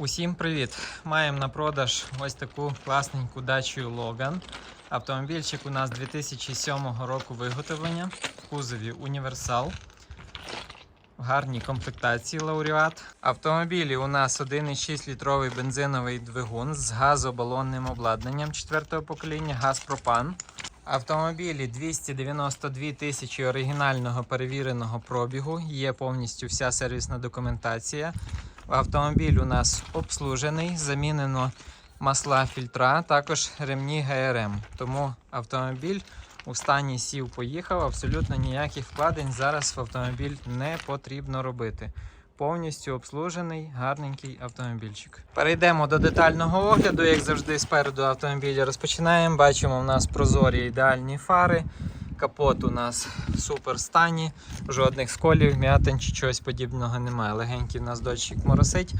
Усім привіт! Маємо на продаж ось таку класненьку дачу Logan. Автомобільчик у нас 2007 року виготовлення в кузові Універсал. В гарній комплектації лауреат. Автомобілі у нас 1,6 літровий бензиновий двигун з газобалонним обладнанням 4-го покоління, газ пропан. Автомобілі 292 тисячі оригінального перевіреного пробігу. Є повністю вся сервісна документація. Автомобіль у нас обслужений, замінено масла фільтра, також ремні ГРМ. Тому автомобіль у стані сів поїхав, абсолютно ніяких вкладень зараз в автомобіль не потрібно робити. Повністю обслужений, гарненький автомобільчик. Перейдемо до детального огляду, як завжди, спереду автомобіля розпочинаємо. Бачимо, у нас прозорі ідеальні фари. Капот у нас в супер стані, жодних сколів, м'ятин чи чогось подібного немає. Легенький у нас дощик моросить.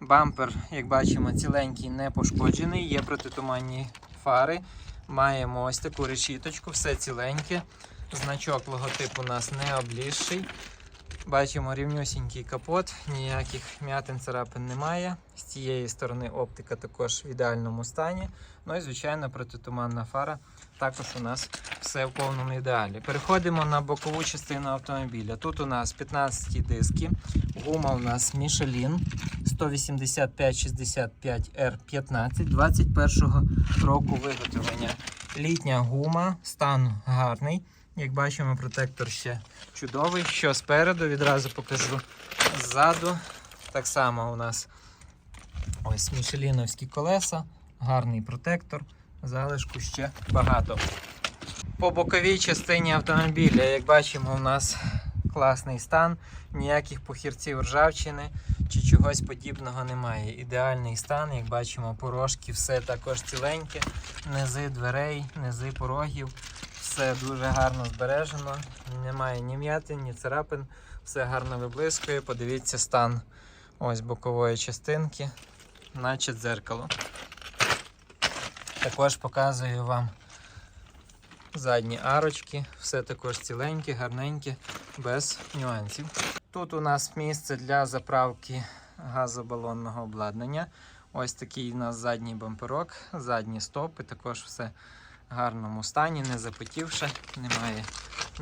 Бампер, як бачимо, ціленький, не пошкоджений, є протитуманні фари. Маємо ось таку решіточку, все ціленьке. Значок логотип у нас не облізший. Бачимо рівнюсінький капот, ніяких м'ятин царапин немає. З цієї сторони оптика також в ідеальному стані. Ну і звичайно протитуманна фара. Також у нас все в повному ідеалі. Переходимо на бокову частину автомобіля. Тут у нас 15 диски, гума у нас Michelin 185-65 R15 21 року виготовлення. Літня гума, стан гарний. Як бачимо, протектор ще чудовий. Що спереду, відразу покажу ззаду. Так само у нас ось мішеліновські колеса, гарний протектор, залишку ще багато. По боковій частині автомобіля, як бачимо, у нас класний стан, ніяких похірців ржавчини чи чогось подібного немає. Ідеальний стан, як бачимо, порожки, все також ціленьке, низи дверей, низи порогів. Все дуже гарно збережено, немає ні м'ятин, ні царапин, все гарно виблискує. Подивіться стан ось бокової частинки, наче дзеркало. Також показую вам задні арочки, все також ціленьке, гарненьке, без нюансів. Тут у нас місце для заправки газобалонного обладнання. Ось такий у нас задній бамперок, задні стопи, також все в гарному стані, не запотівши, немає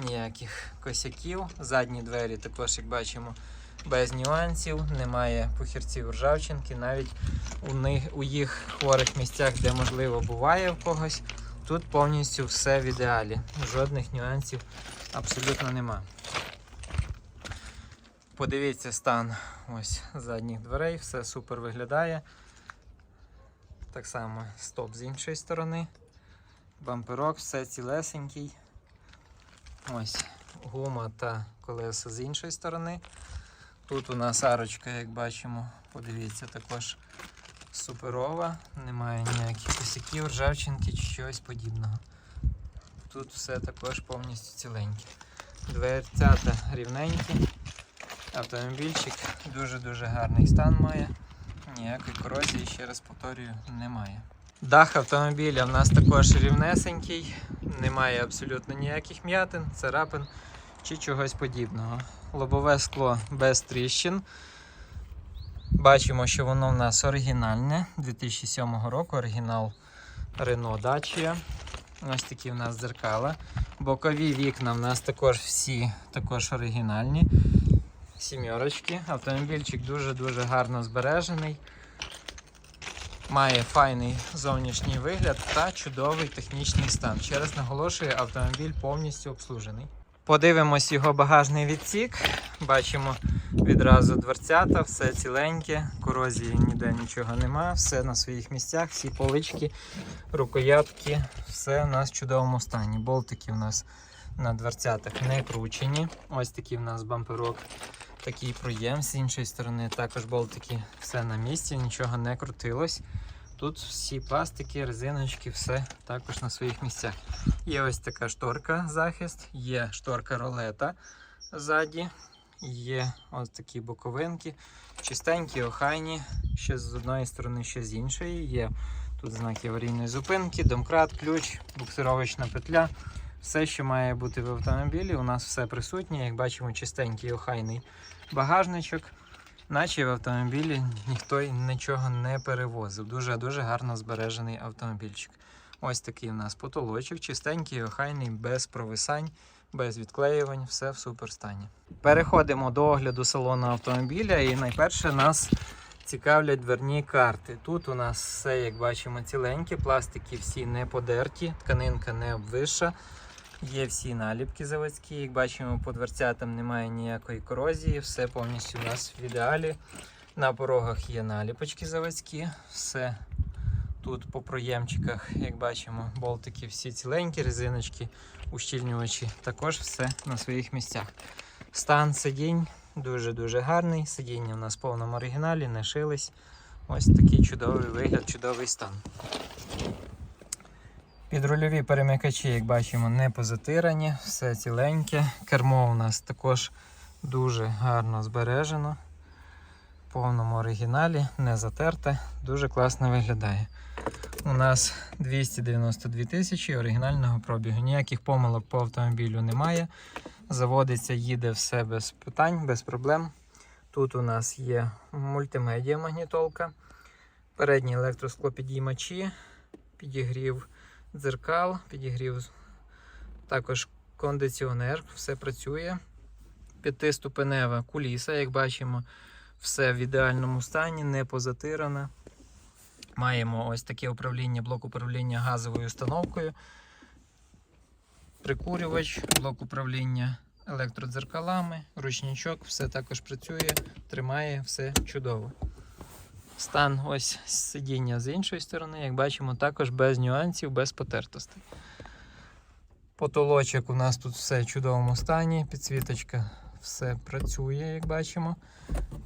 ніяких косяків. Задні двері також, як бачимо, без нюансів, немає похірців ржавчинки, навіть у, них, у їх хворих місцях, де можливо буває в когось, тут повністю все в ідеалі. Жодних нюансів абсолютно нема. Подивіться стан ось задніх дверей, все супер виглядає. Так само стоп з іншої сторони. Бамперок, все цілесенький. Ось гума та колеса з іншої сторони. Тут у нас арочка, як бачимо, подивіться, також суперова, немає ніяких косяків, ржавчинки чи чогось подібного. Тут все також повністю ціленьке. Дверцята рівненькі. Автомобільчик дуже-дуже гарний стан має. Ніякої корозії, ще раз повторюю, немає. Дах автомобіля в нас також рівнесенький, немає абсолютно ніяких м'ятин, царапин чи чогось подібного. Лобове скло без тріщин. Бачимо, що воно в нас оригінальне 2007 року, оригінал Renault Dacia. Ось такі в нас дзеркала. Бокові вікна в нас також всі також оригінальні. Сімерочки. Автомобільчик дуже-дуже гарно збережений. Має файний зовнішній вигляд та чудовий технічний стан. Ще раз наголошую, автомобіль повністю обслужений. Подивимось його багажний відсік. Бачимо відразу дверцята, все ціленьке, корозії ніде нічого нема, все на своїх місцях, всі полички, рукоятки, все в нас в чудовому стані. Болтики в нас на дверцятах не кручені. Ось такий в нас бамперок, такий проєм з іншої сторони. Також болтики все на місці, нічого не крутилось. Тут всі пластики, резиночки, все також на своїх місцях. Є ось така шторка захист, є шторка ролета ззаді, є ось такі боковинки, чистенькі, охайні, ще з одної сторони, ще з іншої. Є тут знаки аварійної зупинки, домкрат, ключ, буксировочна петля. Все, що має бути в автомобілі, у нас все присутнє. Як бачимо, чистенький охайний багажничок. Наче в автомобілі ніхто нічого не перевозив. Дуже-дуже гарно збережений автомобільчик. Ось такий у нас потолочок, чистенький, охайний, без провисань, без відклеювань, все в супер стані. Переходимо до огляду салону автомобіля, і найперше нас цікавлять дверні карти. Тут у нас все, як бачимо, ціленьке, пластики всі не подерті, тканинка не обвиша. Є всі наліпки заводські. Як бачимо, по дверцятам немає ніякої корозії, все повністю у нас в ідеалі. На порогах є наліпочки заводські, все тут по проємчиках, як бачимо, болтики всі ціленькі, резиночки, ущільнювачі, також все на своїх місцях. Стан сидінь дуже-дуже гарний. Сидіння у нас в повному оригіналі, не шились. Ось такий чудовий вигляд, чудовий стан. Підрульові перемикачі, як бачимо, не позатирані, все ціленьке. Кермо у нас також дуже гарно збережено. В повному оригіналі, не затерте, дуже класно виглядає. У нас 292 тисячі оригінального пробігу. Ніяких помилок по автомобілю немає. Заводиться, їде все без питань, без проблем. Тут у нас є мультимедіа магнітолка, передні електросклопідіймачі, підігрів дзеркал, підігрів також кондиціонер, все працює. П'ятиступенева куліса, як бачимо, все в ідеальному стані, не позатиране. Маємо ось таке управління, блок управління газовою установкою, прикурювач, блок управління електродзеркалами, ручничок, все також працює, тримає все чудово. Стан ось сидіння з іншої сторони, як бачимо, також без нюансів, без потертостей. Потолочок у нас тут все в чудовому стані, підсвіточка все працює, як бачимо.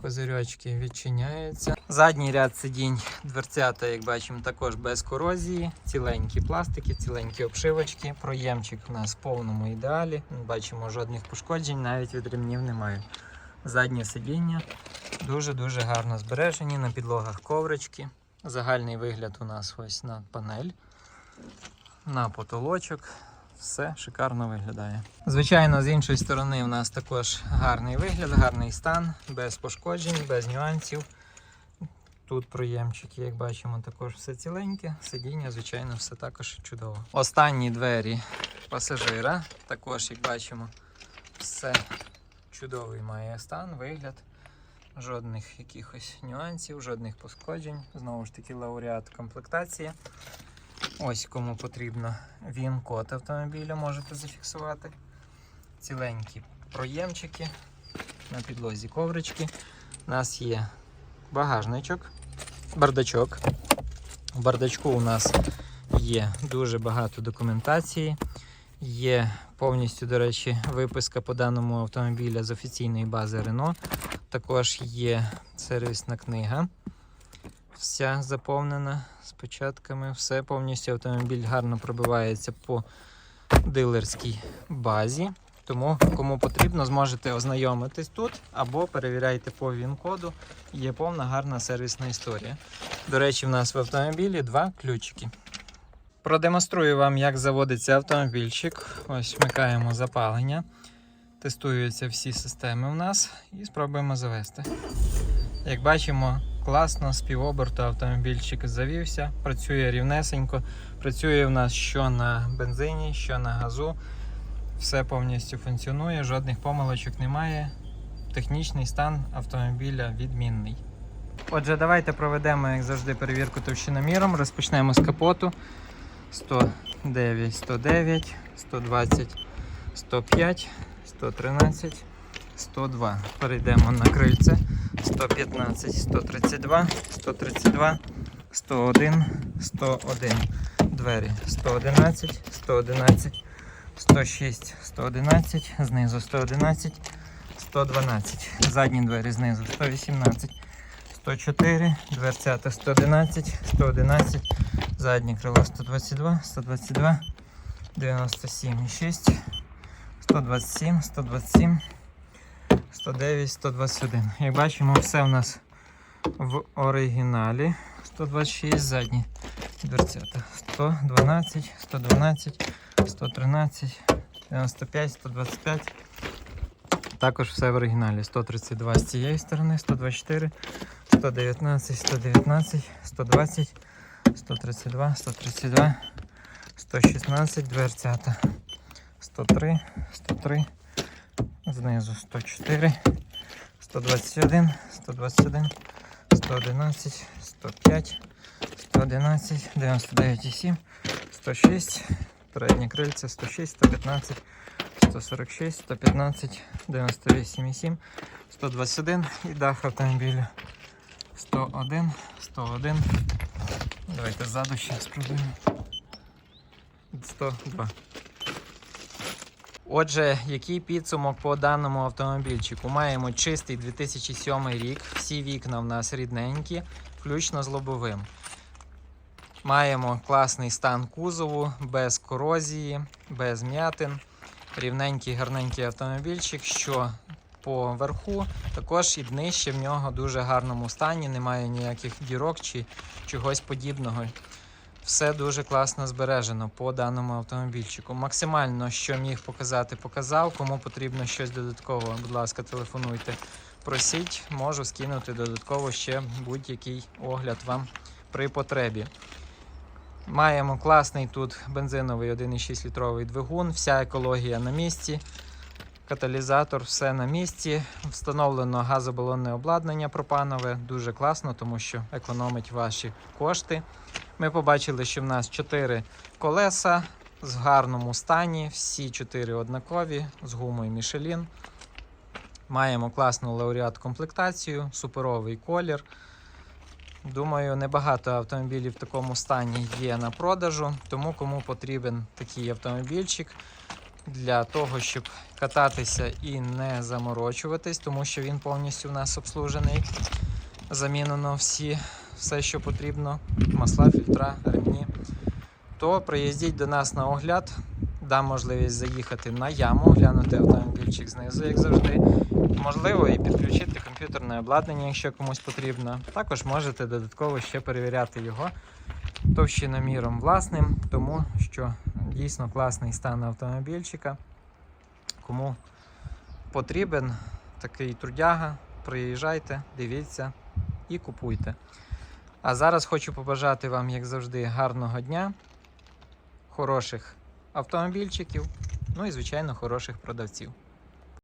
Козирьочки відчиняються. Задній ряд сидінь дверцята, як бачимо, також без корозії, ціленькі пластики, ціленькі обшивочки. Проємчик у нас в повному ідеалі. Бачимо, жодних пошкоджень, навіть від ремнів немає. Заднє сидіння дуже-дуже гарно збережені. На підлогах коврички. Загальний вигляд у нас ось на панель, на потолочок. Все шикарно виглядає. Звичайно, з іншої сторони, у нас також гарний вигляд, гарний стан, без пошкоджень, без нюансів. Тут проємчики, як бачимо, також все ціленьке. Сидіння, звичайно, все також чудово. Останні двері пасажира, також, як бачимо, все чудовий має стан, вигляд. Жодних якихось нюансів, жодних пошкоджень. Знову ж таки, лауреат комплектації. Ось кому потрібно він-код автомобіля, можете зафіксувати. Ціленькі проємчики, на підлозі коврички. У нас є багажничок, бардачок. В бардачку у нас є дуже багато документації. Є повністю, до речі, виписка по даному автомобіля з офіційної бази Renault. Також є сервісна книга. Вся заповнена з початками. Все повністю автомобіль гарно пробивається по дилерській базі. Тому, кому потрібно, зможете ознайомитись тут або перевіряйте по ВІН-коду. Є повна гарна сервісна історія. До речі, в нас в автомобілі два ключики. Продемонструю вам, як заводиться автомобільчик. Ось вмикаємо запалення. Тестуються всі системи у нас і спробуємо завести. Як бачимо, класно, з півоберту автомобільчик завівся, працює рівнесенько. Працює в нас що на бензині, що на газу. Все повністю функціонує, жодних помилочок немає. Технічний стан автомобіля відмінний. Отже, давайте проведемо, як завжди, перевірку товщиноміром. Розпочнемо з капоту. 109, 109, 120, 105, 113, 102. Перейдемо на крильце. 115, 132, 132, 101, 101. Двері 111, 111, 106, 111, знизу 111, 112. Задні двері знизу 118, 104, дверцята 111, 111, заднє крило 122, 122, 97, 6, 127, 127. 109, 121. Як бачимо, все у нас в оригіналі. 126 задні дверцята. 112, 112, 113, 95, 125, Також все в оригіналі. 132 з цієї сторони, 124, 119, 119, 120, 132, 132, 116, дверцята. 103, 103, знизу 104, 121, 121, 111, 105, 111, 99,7, 106, переднє крильце 106, 115, 146, 115, 98,7, 121 і дах автомобіля 101, 101. Давайте ззаду ще спробуємо. 102. Отже, який підсумок по даному автомобільчику? Маємо чистий 2007 рік, всі вікна в нас рідненькі, включно з лобовим. Маємо класний стан кузову, без корозії, без м'ятин. Рівненький, гарненький автомобільчик, що по верху, також і днище в нього в дуже гарному стані, немає ніяких дірок чи чогось подібного. Все дуже класно збережено по даному автомобільчику. Максимально, що міг показати, показав. Кому потрібно щось додатково, будь ласка, телефонуйте. Просіть, можу скинути додатково ще будь-який огляд вам при потребі. Маємо класний тут бензиновий 1,6 літровий двигун, вся екологія на місці. Каталізатор, все на місці. Встановлено газобалонне обладнання пропанове. Дуже класно, тому що економить ваші кошти. Ми побачили, що в нас 4 колеса з гарному стані, всі 4 однакові з гумою Michelin. Маємо класну лауреат комплектацію, суперовий колір. Думаю, небагато автомобілів в такому стані є на продажу, тому кому потрібен такий автомобільчик для того, щоб кататися і не заморочуватись, тому що він повністю у нас обслужений. Замінено всі, все, що потрібно, масла, фільтра, ремні. То приїздіть до нас на огляд, дам можливість заїхати на яму, глянути автомобільчик знизу, як завжди. Можливо, і підключити комп'ютерне обладнання, якщо комусь потрібно. Також можете додатково ще перевіряти його товщиноміром власним, тому що дійсно класний стан автомобільчика. Кому потрібен такий трудяга, приїжджайте, дивіться і купуйте. А зараз хочу побажати вам, як завжди, гарного дня, хороших автомобільчиків, ну і, звичайно, хороших продавців.